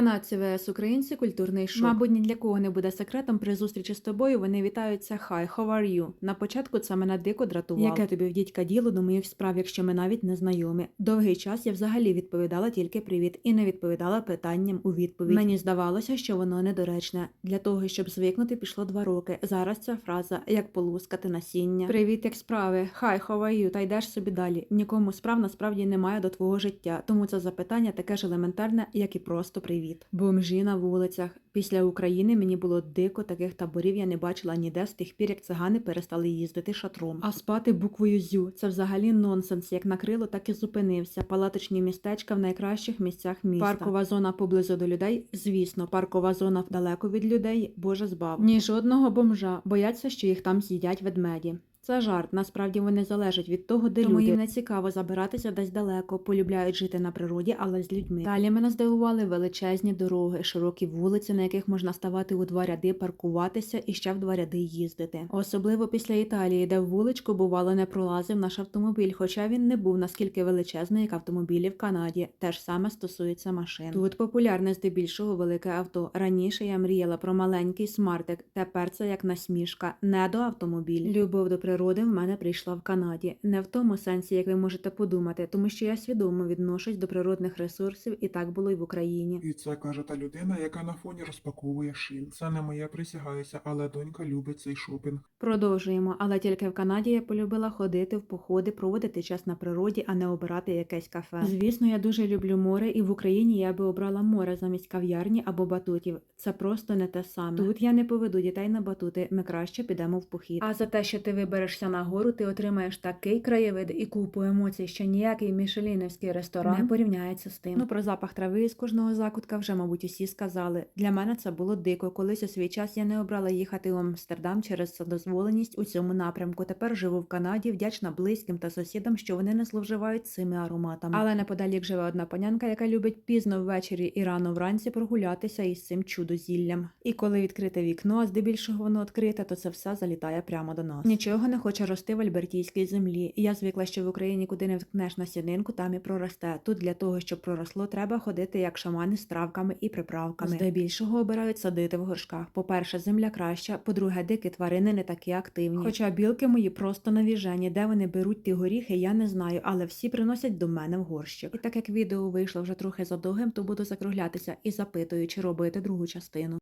Канадці vs українці культурний шок. Мабуть, ні для кого не буде секретом. При зустрічі з тобою вони вітаються Хай, how are you? На початку це мене дико дратувало. Яке тобі в дідька діло до моїх справ, якщо ми навіть не знайомі. Довгий час я взагалі відповідала тільки привіт і не відповідала питанням у відповідь. Мені здавалося, що воно недоречне. Для того, щоб звикнути, пішло два роки. Зараз ця фраза як полускати насіння. Привіт, як справи? Хай, how are you? Та йдеш собі далі. Нікому справ насправді немає до твого життя, тому це запитання таке ж елементарне, як і просто привіт. Бомжі на вулицях. Після України мені було дико, таких таборів я не бачила ніде з тих пір, як цигани перестали їздити шатром. А спати буквою зю це взагалі нонсенс. Як накрило, так і зупинився. Палаточні містечка в найкращих місцях міста. Паркова зона поблизу до людей. Звісно, паркова зона далеко від людей. Боже збав. Ні жодного бомжа. Бояться, що їх там з'їдять ведмеді. Це жарт. Насправді вони залежать від того, де Тому люди. їм не цікаво забиратися десь далеко, полюбляють жити на природі, але з людьми. Далі мене здивували величезні дороги, широкі вулиці, на яких можна ставати у два ряди, паркуватися і ще в два ряди їздити. Особливо після Італії, де в вуличку бувало не пролазив наш автомобіль, хоча він не був наскільки величезний, як автомобілі в Канаді. Те ж саме стосується машин. Тут популярне здебільшого велике авто. Раніше я мріяла про маленький смартик. Тепер це як насмішка, не до автомобіль. Любов до природи в мене прийшла в Канаді. Не в тому сенсі, як ви можете подумати, тому що я свідомо відношусь до природних ресурсів, і так було й в Україні. І це каже та людина, яка на фоні розпаковує шин. Це не моє присягаюся, але донька любить цей шопінг. Продовжуємо, але тільки в Канаді я полюбила ходити в походи, проводити час на природі, а не обирати якесь кафе. Звісно, я дуже люблю море, і в Україні я би обрала море замість кав'ярні або батутів. Це просто не те саме. Тут я не поведу дітей на батути. Ми краще підемо в похід. А за те, що ти виберешся на гору, ти отримаєш такий краєвид і купу емоцій, що ніякий мішелінівський ресторан не порівняється з тим. Ну про запах трави з кожного закутка вже, мабуть, усі сказали. Для мене це було дико. Колись у свій час я не обрала їхати у Амстердам через дозволеність у цьому напрямку. Тепер живу в Канаді, вдячна близьким та сусідам, що вони не зловживають цими ароматами. Але неподалік живе одна панянка, яка любить пізно ввечері і рано вранці прогулятися із цим чудо-зіллям. І коли відкрите вікно, а здебільшого воно відкрите, то це все залітає прямо до нас. Нічого не хоче рости в альбертійській землі. Я звикла, що в Україні куди не вткнеш на сінинку, там і проросте. Тут для того, щоб проросло, треба ходити як шамани з травками і приправками. Здебільшого обирають садити в горшках. По-перше, земля краща, по-друге, дикі тварини не такі активні. Хоча білки мої просто навіжені, де вони беруть ті горіхи, я не знаю, але всі приносять до мене в горщик. І так як відео вийшло вже трохи задовгим, то буду закруглятися і запитую, чи робити другу частину.